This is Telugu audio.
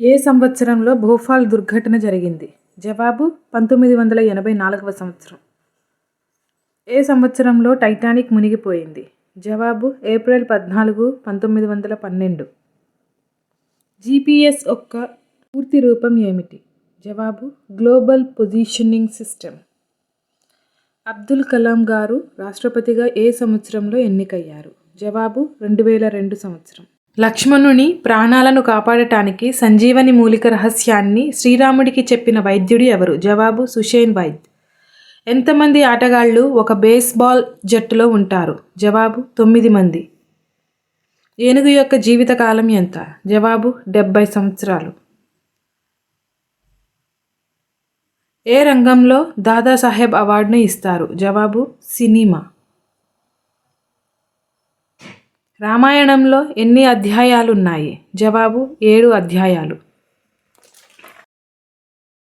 ఏ సంవత్సరంలో భోపాల్ దుర్ఘటన జరిగింది? జవాబు పంతొమ్మిది వందల ఎనభై నాలుగవ సంవత్సరం. ఏ సంవత్సరంలో టైటానిక్ మునిగిపోయింది? జవాబు ఏప్రిల్ పద్నాలుగు పంతొమ్మిది వందల పన్నెండు. జీపీఎస్ యొక్క పూర్తి రూపం ఏమిటి? జవాబు global positioning system. Abdul Kalam గారు రాష్ట్రపతిగా ఏ సంవత్సరంలో ఎన్నికయ్యారు? జవాబు రెండు వేల రెండు సంవత్సరం. లక్ష్మణుని ప్రాణాలను కాపాడటానికి సంజీవని మూలిక రహస్యాన్ని శ్రీరాముడికి చెప్పిన వైద్యుడు ఎవరు? జవాబు సుషేన్ వైద్. ఎంతమంది ఆటగాళ్ళు ఒక బేస్బాల్ జట్టులో ఉంటారు? జవాబు తొమ్మిది మంది. ఏనుగు యొక్క జీవితకాలం ఎంత? జవాబు డెబ్బై సంవత్సరాలు. ఏ రంగంలో దాదాసాహెబ్ అవార్డును ఇస్తారు? జవాబు సినిమా. రామాయణంలో ఎన్ని అధ్యాయాలు ఉన్నాయి జవాబు ఏడు అధ్యాయాలు.